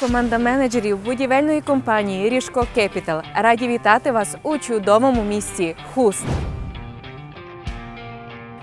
команда менеджерів будівельної компанії Ріжко Кепітал раді вітати вас у чудовому місті Хуст.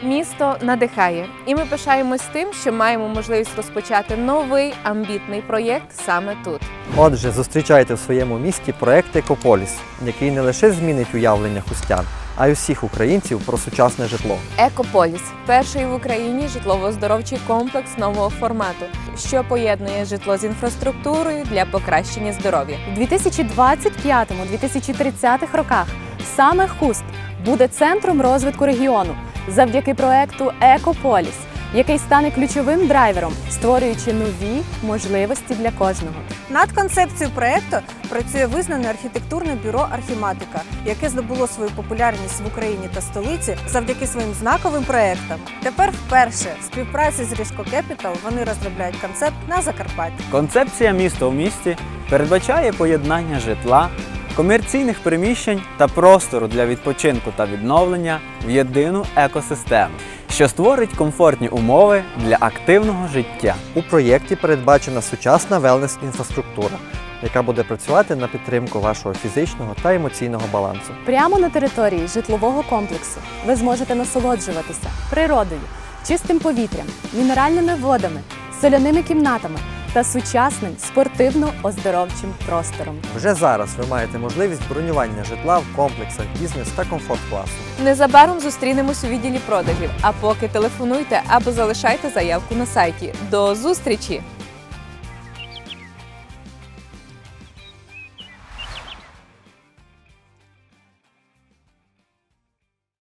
Місто надихає, і ми пишаємось тим, що маємо можливість розпочати новий амбітний проєкт саме тут. Отже, зустрічайте в своєму місті проект Екополіс, який не лише змінить уявлення хустян, а й усіх українців про сучасне житло. Екополіс перший в Україні житлово-здоровчий комплекс нового формату, що поєднує житло з інфраструктурою для покращення здоров'я. У 2025-2030 роках саме Хуст буде центром розвитку регіону завдяки проекту Екополіс, який стане ключовим драйвером, створюючи нові можливості для кожного. Над концепцією проекту працює визнане архітектурне бюро Архіматика, яке здобуло свою популярність в Україні та столиці завдяки своїм знаковим проектам. Тепер вперше в співпраці з Ріжко Кепітал вони розробляють концепт на Закарпатті. Концепція місто в місті передбачає поєднання житла, комерційних приміщень та простору для відпочинку та відновлення в єдину екосистему, що створить комфортні умови для активного життя. У проєкті передбачена сучасна велнес-інфраструктура, яка буде працювати на підтримку вашого фізичного та емоційного балансу. Прямо на території житлового комплексу ви зможете насолоджуватися природою, чистим повітрям, мінеральними водами, соляними кімнатами та сучасним спортивно-оздоровчим простором. Вже зараз ви маєте можливість бронювання житла в комплексах бізнес та комфорт класу. Незабаром зустрінемось у відділі продажів. А поки телефонуйте або залишайте заявку на сайті. До зустрічі!